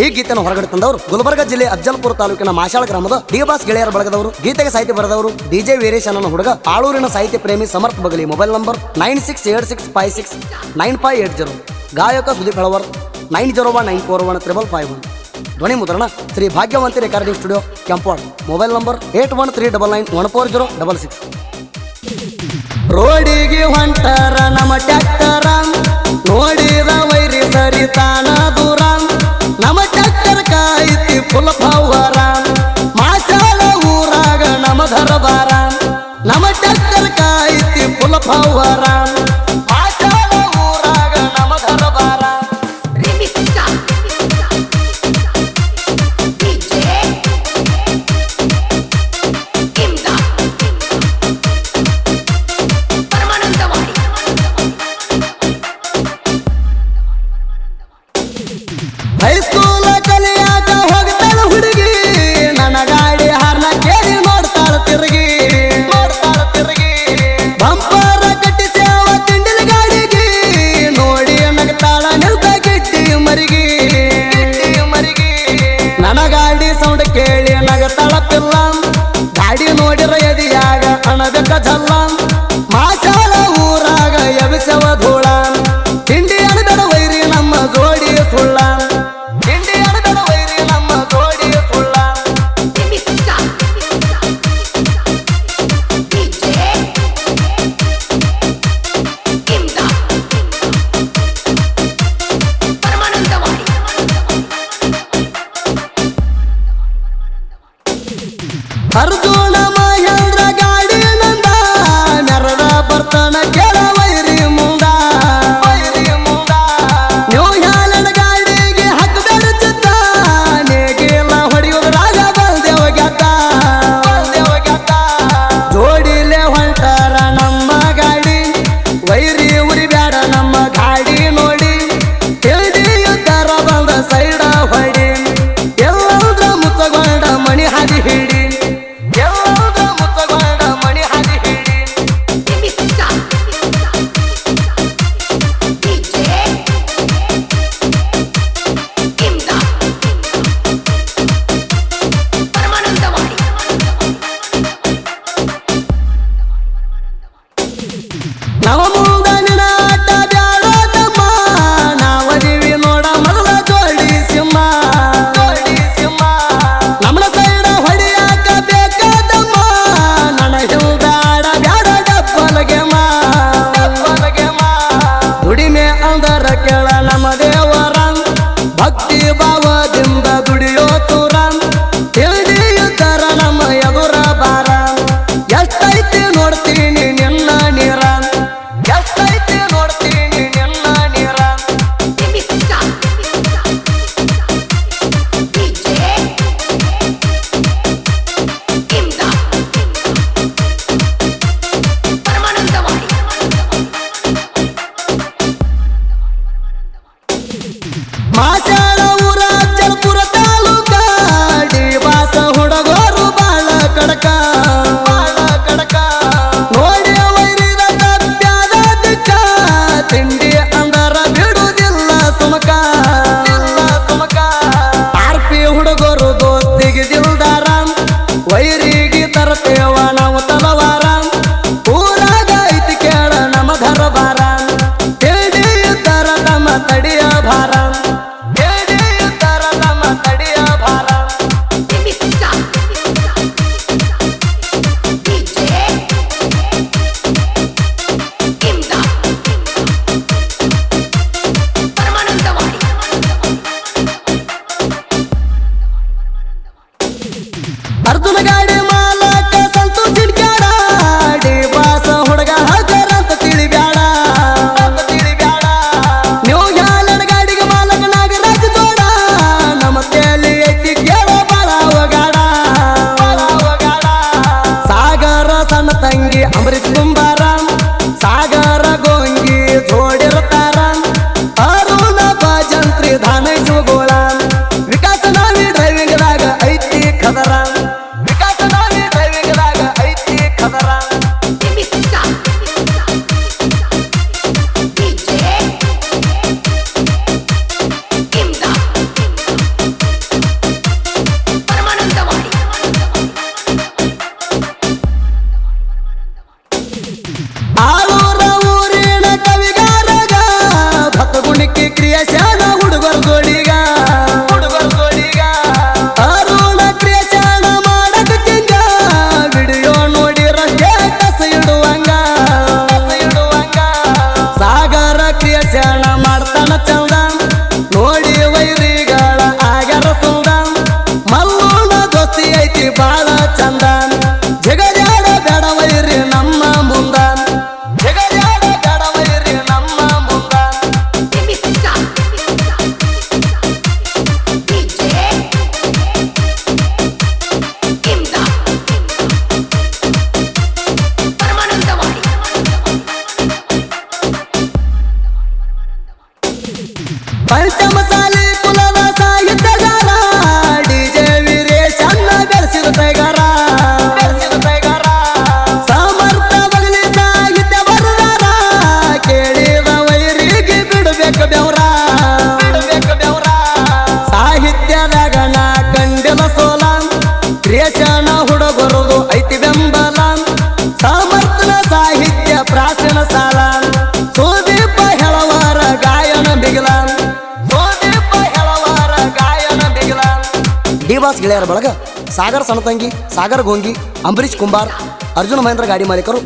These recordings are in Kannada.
ಈ ಗೀತೆಯನ್ನು ಹೊರಗಡೆ ತಂದವರು ಗುಲ್ಬರ್ಗ ಜಿಲ್ಲೆ ಅಜ್ಜಲ್ಪುರ ತಾಲೂಕಿನ ಮಾಶಾಳ ಗ್ರಾಮದ ಡಿಬಾಸ್ ಗೆಳೆಯರ ಬಳಗದವರು, ಗೀತೆಗೆ ಸಾಹಿತ್ಯ ಬರೆದವರು ಡಿಜೆ ವೀರೇಶ್ ಅನ್ನೋ ಹುಡುಗ ಆಳೂರಿನ ಸಾಹಿತ್ಯ ಪ್ರೇಮಿ Samarth Bagali mobile number nine six eight six five six nine five eight zero. ಗಾಯಕ Sudeep Halavar nine zero one nine four one triple five one. ಧ್ವನಿ ಮುದ್ರಣ Shri Bhagyavanti recording studio ಕೆಂಪಾಡ್ mobile number eight one three double nine one four zero double six. ರೋಡಿಗೆ ಹೊಂಟರ ನಮ್ಮ ಟ್ಯಾಕ್ಟರ. Alô, ನಡಿಯ ಭಾರ ಅಂಗಿ ಅಂಬರೀಷ್ ದುಂಬಾರ really ಪರ್ತ ಮಸಾಲೆ ಕುಲವ ಡಿ ಬಾಸ್ ಗೆಳೆಯರ ಬಳಗ ಸಾಗರ್ ಸಣತಂಗಿ ಸಾಗರ್ ಗೋಂಗಿ ಅಂಬರೀಶ್ ಕುಂಬಾರ್ ಅರ್ಜುನ್ ಮಹೇಂದ್ರ ಗಾಡಿ ಮಾಲೀಕರು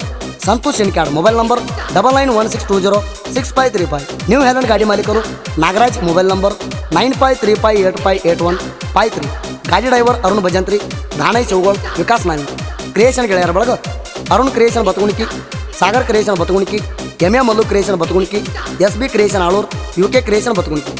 Santosh Shenikyad mobile number double nine one six two zero six five three five new Holland ಗಾಡಿ ಮಾಲೀಕರು Nagaraj mobile number nine five three five eight five eight one five three ಗಾಡಿ ಡ್ರೈವರ್ ಅರುಣ್ ಭಜಂತ್ರಿ ಧಾನೈ ಚೌಗೋಳ್ ವಿಕಾಸ್ ನಾಯಿ ಕ್ರಿಯೇಷನ್ ಗೆಳೆಯರ ಬಳಗ Arun creation Batagunki Sagar creation Batagunki M A Mallu creation Batagunki S B creation Aalur U K creation Batagunki